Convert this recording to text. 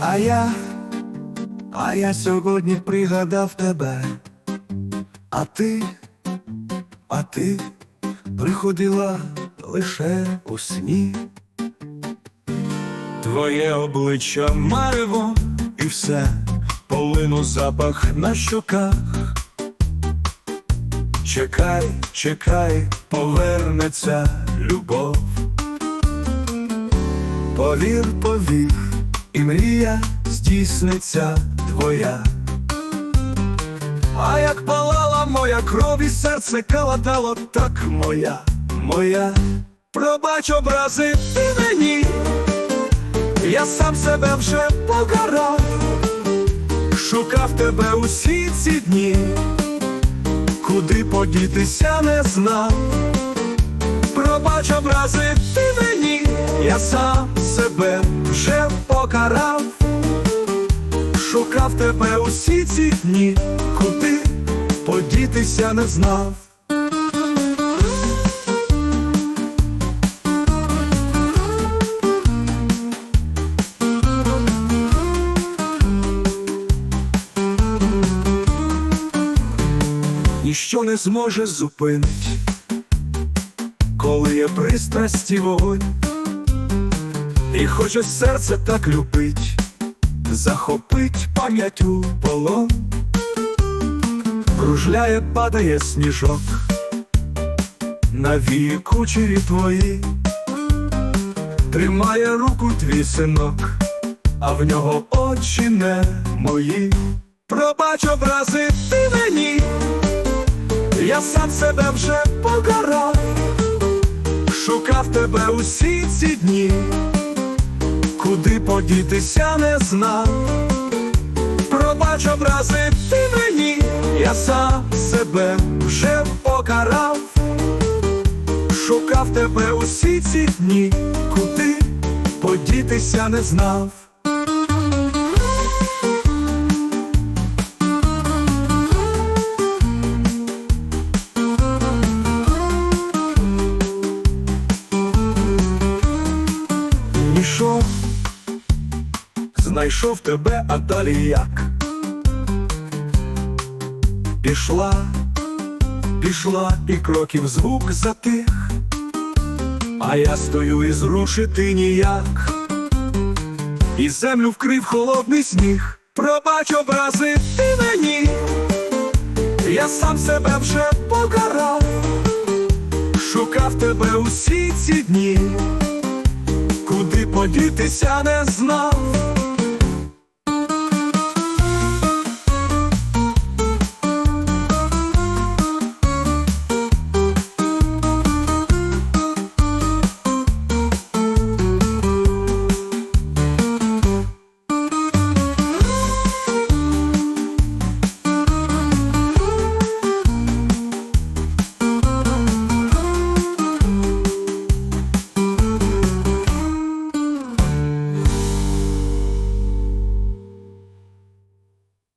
А я, а я сьогодні пригадав тебе, а ти, а ти приходила лише у сні. Твоє обличчя марево і все, полину запах на щоках. Чекай, чекай, повернеться любов. Повір, повір, здійсниться твоя. А як палала моя кров і серце калатало, так моя, моя. Пробач образи ти мені, я сам себе вже покарав, шукав тебе усі ці дні, куди подітися не знав. Пробач образи ти мені, я сам себе вже покарав, шукав тебе усі ці дні, куди подітися не знав. Ніщо не зможе зупинить коли є пристрасті вогонь, і хоч ось серце так любить, захопить пам'ять у полон, кружляє, падає сніжок, на кучері твої, тримає руку твій синок, а в нього очі не мої. Пробач образи ти мені, я сам себе вже покарав. Шукав тебе усі ці дні, куди подітися не знав. Пробач образи ти мені, я сам себе вже покарав. Шукав тебе усі ці дні, куди подітися не знав. Знайшов тебе, а далі як? Пішла, пішла, і кроків звук затих, а я стою і зрушити ніяк, і землю вкрив холодний сніг. Пробач образи ти мені, я сам себе вже покарав, шукав тебе усі ці дні куди подітися не знав.